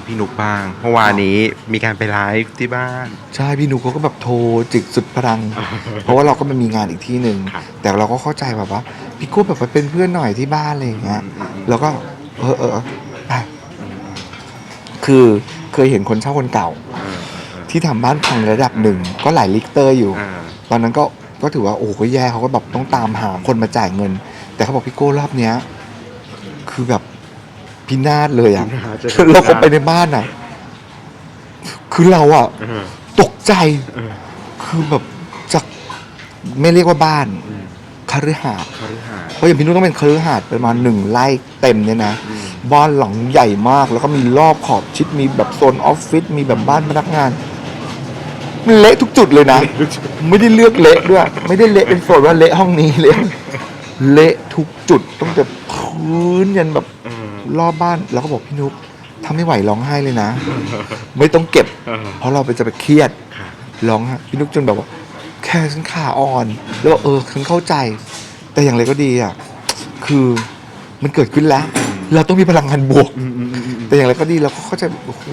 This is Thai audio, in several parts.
ามพี่นุกบ้าง เมื่อวานนี้มีการไปไลฟ์ที่บ้าน ใช่พี่นุกเขาก็แบบโทรจิกสุดพลัง เพราะว่าเราก็มันมีงานอีกที่หนึ่งครับแต่เราก็เข้าใจแบบว่าพี่กู้แบบไปเป็นเพื่อนหน่อยที่บ้านอะไรอย่างเงี้ยอืมอืมอืมแล้วก็เออเออเออไปคือเคยเห็นคนเช่าคนเก่าเออเออที่ทำบ้านพังระดับหนึ่งก็หลายลิกเตอร์อยู่ เออตอนนั้นก็ก็ถือว่าโอ้โหก็แย่เขาก็แบบต้องตามหาคนมาจ่ายเงิน แต่เขาบอกพี่โก้รอบเนี้ย คือแบบ พินาศเลยอะเราก็ไปในบ้านอะ คือเราอะเออตกใจเออคือแบบจากไม่เรียกว่าบ้านอืมคฤหาสน์คฤหาสน์เพราะอย่างพี่นุ้ต้องเป็นคฤหาสน์ประมาณหนึ่งไร่เต็มเนี่ยนะอืมบ้านหลังใหญ่มาก แล้วก็มีรอบขอบชิดมีแบบโซนออฟฟิศมีแบบบ้านพนักงานมันเละทุกจุดเลยนะ ไม่ได้เลือกเละด้วย ไม่ได้เละเป็นโซนว่าเละห้องนี้เละเละทุกจุดต้องแต่พื้นยันแบบเออ รอบบ้านแล้วก็บอกพี่นุ๊กถ้าไม่ไหวร้องไห้เลยนะ ไม่ต้องเก็บเออเพราะเราไปจะไปเครียดค่ะร้องไห้พี่นุ๊กจนแบบว่า แค่ฉันขาอ่อน แล้วบอกเออฉันเข้าใจ แต่อย่างไรก็ดีอะคือมันเกิดขึ้นแล้ว เราต้องมีพลังงานบวกอืมอืมอืมอืมแต่อย่างไรก็ดีเราก็เข้าใจโอ้โห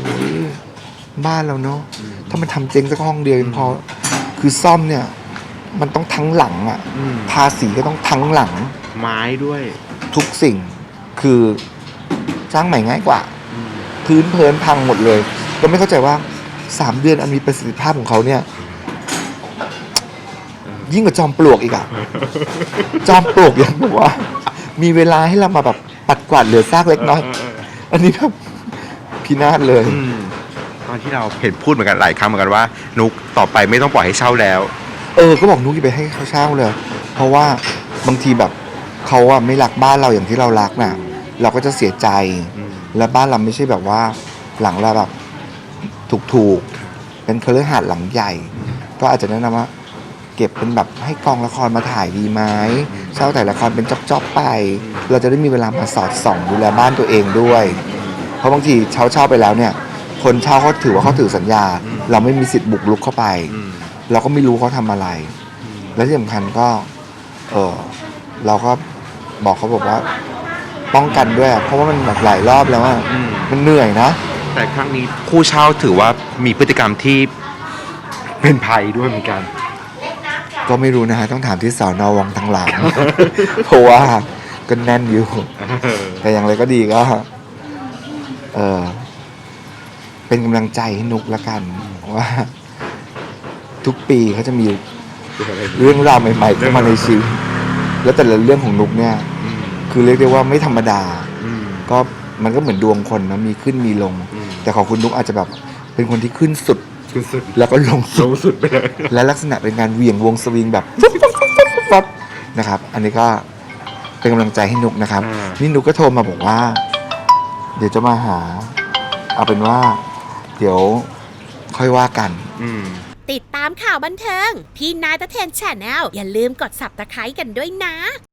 บ้านเราเนาะถ้ามันทำเจ๊งสักห้องเดียวยังพอคือซ่อมเนี่ย มันต้องทั้งหลังอะอืมทาสีก็ต้องทั้งหลัง ไม้ด้วย ทุกสิ่งคือ สร้างใหม่ง่ายกว่าอืมพื้นเพลินพังหมดเลย ก็ไม่เข้าใจว่าสามเดือนอันมีประสิทธิภาพของเขาเนี่ย ยิ่งกว่าจอมปลวกอีกอะจอมปลวกยังแบบว่า มีเวลาให้เรามาแบบปัดกวาดเหลือซากเล็กน้อยเเอออันนี้แบบพินาศเลยอืมตอนที่เราเห็นพูดเหมือนกันหลายครั้งเหมือนกันว่า นุกต่อไปไม่ต้องปล่อยให้เช่าแล้ว เออ ก็บอกนุ๊กอย่าไปให้เขาเช่าเลย เพราะว่าบางทีแบบเขาอะไม่รักบ้านเราอย่างที่เรารักน่ะ เราก็จะเสียใจอืมและบ้านเราไม่ใช่แบบว่าหลังเราแบบถูกๆ เป็นเครือหาดหลังใหญ่ ก็อาจจะแนะนำว่า เก็บเป็นแบบให้กองละครมาถ่ายดีไหมเช่าแต่ละครเป็นจ๊อบๆไป เราจะได้มีเวลามาสอดส่องดูแลบ้านตัวเองด้วย เพราะบางทีเช่าเช่าๆไปแล้วเนี่ย คนเช่าเขาถือว่าเขาถือสัญญา เราไม่มีสิทธิ์บุกรุกเข้าไปอืมเราก็ไม่รู้เขาทำอะไร และที่สำคัญก็ เออเราก็บอกเขาบอกว่า ป้องกันด้วยอะเพราะว่ามันแบบหลายรอบแล้วอะอืม มันเหนื่อยนะ แต่ครั้งนี้ผู้เช่าถือว่ามีพฤติกรรมที่เป็นภัยด้วยเหมือนกัน ก็ไม่รู้นะฮะ ต้องถามที่สอนอวังทางหลัง เพราะว่าก็แน่นอยู่ แต่อย่างไรก็ดีก็ เออเป็นกำลังใจให้นุกละกันว่า ทุกปีเขาจะมีเรื่องราวใหม่ๆเข้ามาในชีวิตแล้วแต่ละเรื่องของนุกเนี่ยอืม คือเรียกได้ว่าไม่ธรรมดา อืม ก็มันก็เหมือนดวงคนนะมีขึ้นมีลง อืม แต่ของคุณนุกอาจจะแบบเป็นคนที่ขึ้นสุดสุดแล้วก็ลงๆสุสูดงสุดไปเลย และลักษณะเป็นการเหวี่ยงวงสวิงแบบฟุ๊บฟุ๊บฟุ๊บฟุ๊บฟุ๊บฟุ๊บนะครับ อันนี้ก็เป็นกำลังใจให้นุกนะครับ อ่านี่นุกก็โทรมาบอกว่า เดี๋ยวจะมาหา เอาเป็นว่า เดี๋ยวค่อยว่ากัน อืม ติดตามข่าวบันเทิง พี่นายตะเทนแชนแนลอย่าลืมกด subscribe กันด้วยนะ